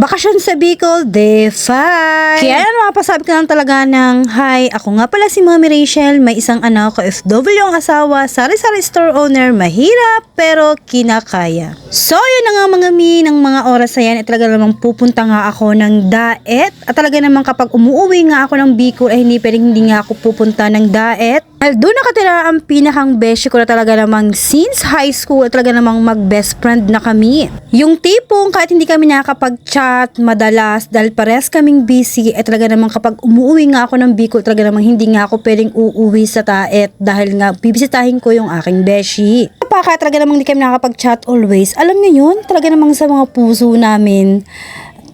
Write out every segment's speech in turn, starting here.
Bakasyon sa Bicol, day 5. Kaya ano, mapasabi ko lang talaga ng, Hi, ako nga pala si Mami Rachel, may isang anak ko, FW ang asawa, sari-sari store owner, mahirap, pero kinakaya. So, yun na nga mga mi, ng mga oras na yan, eh, talaga namang pupunta nga ako ng daet. At talaga namang kapag umuwi nga ako ng Bicol, ay hindi pwedeng hindi nga ako pupunta ng daet. Dahil doon nakatira ang pinakang beshi ko na talaga namang since high school, talaga namang mag-best friend na kami. Yung tipong kahit hindi kami nakakapag-chat madalas dahil pares kaming busy, eh talaga namang kapag umuwi nga ako ng Bicol, talaga namang hindi nga ako pwedeng uuwi sa taet dahil nga bibisitahin ko yung aking beshi. Kapag talaga namang hindi kami nakakapag-chat always, alam niyo yun, talaga namang sa mga puso namin,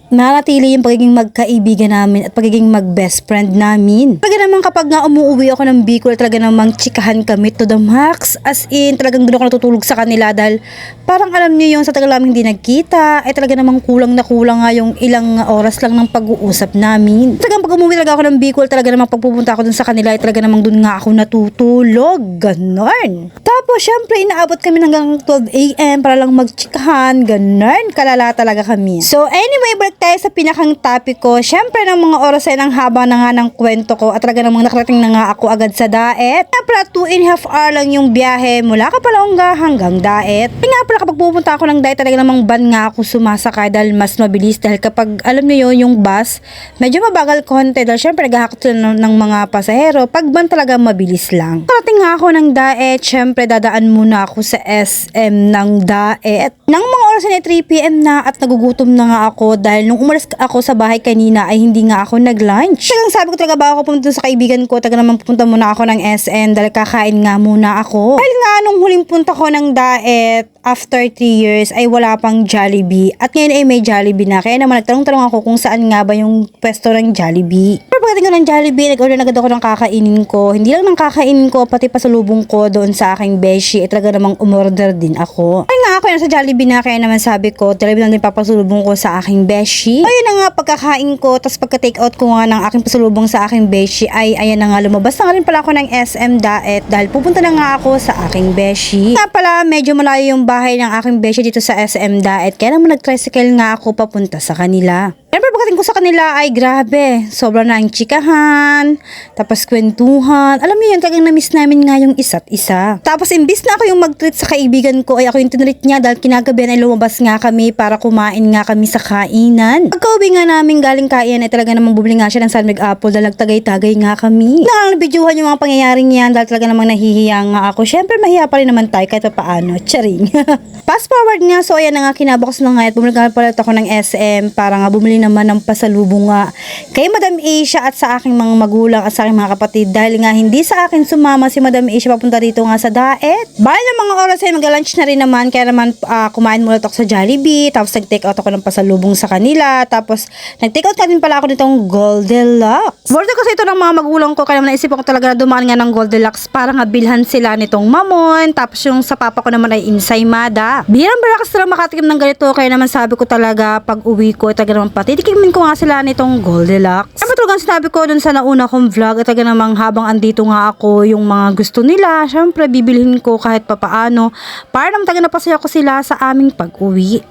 nanatili yung pagiging magkaibigan namin at pagiging mag-best friend namin. Talaga naman kapag nga umuwi ako ng Bicol, talaga namang chikahan kami to the max. As in, talagang doon ako natutulog sa kanila dahil parang alam niyo yung sa tagal namin hindi nagkita, ay talaga namang kulang na kulang nga yung ilang oras lang ng pag-uusap namin. Talagang pag umuwi talaga ako ng Bicol, talaga namang pagpupunta ako dun sa kanila, ay talaga namang doon nga ako natutulog. Ganon. Tapos, syempre, inaabot kami hanggang 12 a.m. para lang magchikahan. Ganon. Kalala talaga kami. So, anyway, tayo sa pinakang topic ko. Syempre, ng mga oras ay nang haba na nga ng kwento ko at talaga namang nakarating na nga ako agad sa daet. Kaya pala, 2 and a half hour lang yung biyahe mula Kapalongga hanggang daet. Kaya nga pala, kapag pupunta ako ng daet, talaga namang ban nga ako sumasakay dahil mas mabilis. Dahil kapag, alam niyo yun, yung bus, medyo mabagal konti dahil syempre, naghahakot sila ng, ng mga pasahero. Pag ban talaga, mabilis lang. Karating nga ako ng daet, syempre, dadaan muna ako sa SM ng daet. Nang oras na 3pm na at nagugutom na nga ako dahil nung umalis ako sa bahay kanina ay hindi nga ako nag-lunch. Talagang sabi ko talaga bago ako pumunta sa kaibigan ko, talaga naman pupunta muna ako ng SM dahil kakain nga muna ako. Dahil nga nung huling punta ko ng daet after 3 years ay wala pang Jollibee at ngayon ay may Jollibee na. Kaya naman nagtanong-tanong ako kung saan nga ba yung pwesto ng Jollibee. Pero pagdating ko ng Jollibee, nag-order na agad ako ng kakainin ko. Hindi lang ng kakainin ko, pati pasalubong ko doon sa aking beshi. Eh, talaga namang umorder din ako. Ay ako nasa Jollibee na, kaya naman sabi ko, talaga lang din papasalubong ko sa aking beshi. Ayun na nga, pagkakain ko, tapos pagka-take out ko nga ng aking pasalubong sa aking beshi, ay ayan na nga, lumabas na nga rin pala ako ng SM Daet dahil pupunta na nga ako sa aking beshi. Nga pala, medyo malayo yung bahay ng aking beshi dito sa SM Daet, kaya naman nag-tricycle nga ako papunta sa kanila. Siyempre pagdating ko sa kanila ay grabe, sobra na ang chikahan, tapos kwentuhan. Alam niyo yun, talagang na-miss namin nga yung isa't isa. Tapos imbis na ako yung mag-treat sa kaibigan ko, ay ako yung tinreat niya dahil kinagabihan ay lumabas nga kami para kumain nga kami sa kainan. Pagka-uwi nga namin galing kain ay talaga namang bumili nga siya ng San Mig Apple dahil nagtagay-tagay nga kami. Nakakabidyohan yung mga pangyayaring yan dahil talaga namang nahihiya nga ako. Siyempre mahiya pa rin naman tayo kahit pa paano. Charing. Fast forward nga, so ayan na nga kinabukas na nga at bumili nga pala ako ng SM para nga bumili naman ng pasalubong nga kay Madam Asia at sa aking mga magulang at sa aking mga kapatid dahil nga hindi sa akin sumama si Madam Asia papunta dito nga sa daet. Bali ng mga oras ay mag-lunch na rin naman kaya naman ah, kumain muna ako sa Jollibee tapos nag-take out ako ng pasalubong sa kanila tapos nag-take out ka din pala ako nitong Goldilocks. Border kasi ito ng mga magulang ko kaya naman naisip ko talaga na dumaan nga ng Goldilocks para nga bilhan sila nitong mamon tapos yung sa papa ko naman ay insaymada. Bilang barakas sila makatikim ng ganito kaya naman sabi ko talaga pag uwi ko talaga naman patitikimin ko nga sila nitong Goldilocks. Ano talagang sinabi ko dun sa nauna kong vlog at talaga namang habang andito nga ako yung mga gusto nila syempre bibilhin ko kahit papaano para naman talaga napasaya ko sila sa aming pag-uwi.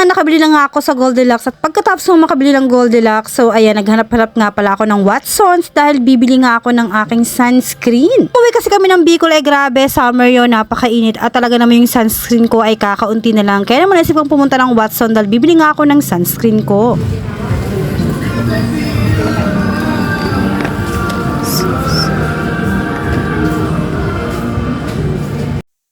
Nga nakabili na nga ako sa Goldilocks at pagkatapos mo makabili ng Goldilocks so ayan naghanap-hanap nga pala ako ng Watsons dahil bibili nga ako ng aking sunscreen. Uwi kasi kami ng Bicol ay grabe summer yon napakainit at talaga naman yung sunscreen ko ay kakaunti na lang kaya naman naisip kong pumunta ng Watson dahil bibili nga ako ng sunscreen ko.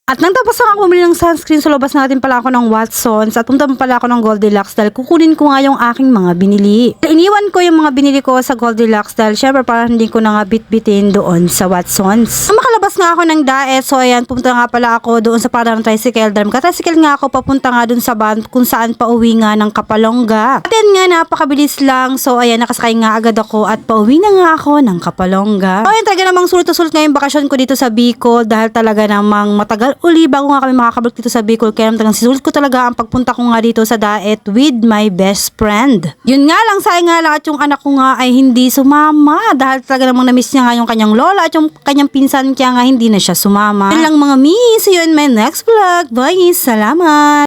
At nang tapos ako bumili ng sunscreen, so labas natin pala ako ng Watsons at pa pala ako ng Goldilocks dahil kukunin ko nga yung aking mga binili. Iniwan ko yung mga binili ko sa Goldilocks dahil syempre para hindi ko na nga bitbitin doon sa Watsons. Makalabas nga ako ng daet, so ayan, pumunta nga pala ako doon sa parang tricycle dahil makatricycle nga ako papunta nga doon sa van kung saan pauwi nga ng Kapalongga. At yan nga, napakabilis lang. So ayan, nakasakay nga agad ako at pauwi na nga ako ng Kapalongga. So ayan, talaga namang sulit na yung bakasyon ko dito sa Bicol dahil talaga namang matagal uli bago nga kami makakabalik dito sa Bicol. Kaya talagang sisulit ko talaga ang pagpunta ko nga dito sa Daet with my best friend. Yun nga lang, sayang nga lang at yung anak ko nga ay hindi sumama dahil talaga namang na-miss niya nga yung kanyang lola at yung kanyang pinsan kaya nga hindi na siya sumama. Yun lang mga mi, see you in my next vlog. Bye, salamat!